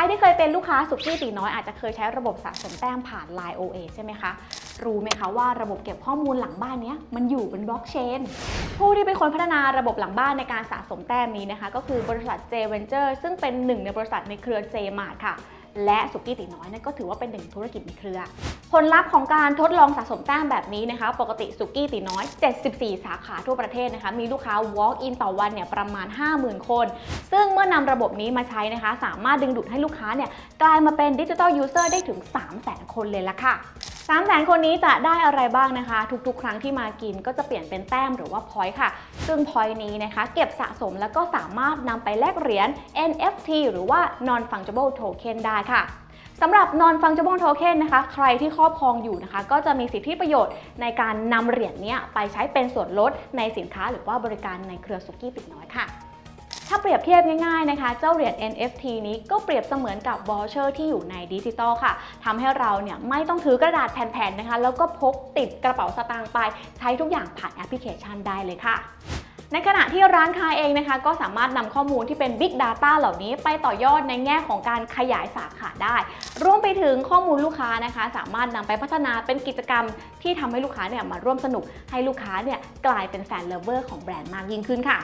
รที่เคยเป็นลูกค้าสุกี้ตีน้อยอาจจะเคยใช้ระบบสะสมแต้มผ่าน Line OA ใช่ไหมคะ รู้ไหมคะว่าระบบเก็บข้อมูลหลังบ้านนี้มันอยู่บนบล็อกเชน ผู้ที่เป็นคนพัฒนาระบบหลังบ้านในการสะสมแต้มนี้นะคะ ก็คือบริษัท J Venture ซึ่งเป็นหนึ่งในบริษัทในเครือ J Mart ค่ะ และสุกี้ตีน้อยนั่นก็ถือว่าเป็นหนึ่งธุรกิจในเครือ ผลลัพธ์ของการทดลองสะสมแต้มแบบนี้นะคะ ปกติสุกี้ตีน้อย 74 สาขาทั่วประเทศนะคะมีลูกค้า walk in ต่อวันเนี่ยประมาณ 50,000 คน ซึ่งเมื่อนำระบบนี้มาใช้นะคะ สามารถดึงดูดให้ลูกค้าเนี่ยกลายมาเป็นดิจิทัลยูเซอร์ได้ถึง 300,000 คนเลยละค่ะ 3 0 0 0 0คนนี้จะได้อะไรบ้างนะคะ ทุกๆ ครั้งที่มากินก็จะเปลี่ยนเป็นแต้มหรือว่า point ค่ะ ซึ่ง point นี้นะคะ เก็บสะสมแล้วก็สามารถนำไปแลกเหรียญ NFT หรือว่า non fungible token ได้ค่ะสำหรับ non fungible token นะคะ ใครที่ครอบครองอยู่นะคะ ก็จะมีสิทธิประโยชน์ในการนำเหรียญนี้ไปใช้เป็นส่วนลดในสินค้าหรือว่าบริการในเครือสุกี้ปิดน้อยค่ะ ปรียบเทียบง่ายๆนะคะ เจ้าเหรียญ NFT นี้ก็เปรียบเสมือนกับวอลเชอร์ที่อยู่ในดิจิตอลค่ะทำให้เราเนี่ยไม่ต้องถือกระดาษแผ่นๆนะคะ แล้วก็พกติดกระเป๋าสตางค์ไป ใช้ทุกอย่างผ่านแอปพลิเคชันได้เลยค่ะในขณะที่ร้านค้าเองนะคะ ก็สามารถนำข้อมูลที่เป็น Big Data เหล่านี้ไปต่อยอดในแง่ของการขยายสาขาได้ รวมไปถึงข้อมูลลูกค้านะคะ สามารถนำไปพัฒนาเป็นกิจกรรมที่ทำให้ลูกค้าเนี่ยมาร่วมสนุกให้ลูกค้าเนี่ยกลายเป็นแฟนเลเวอร์ของแบรนด์มากยิ่งขึ้นค่ะ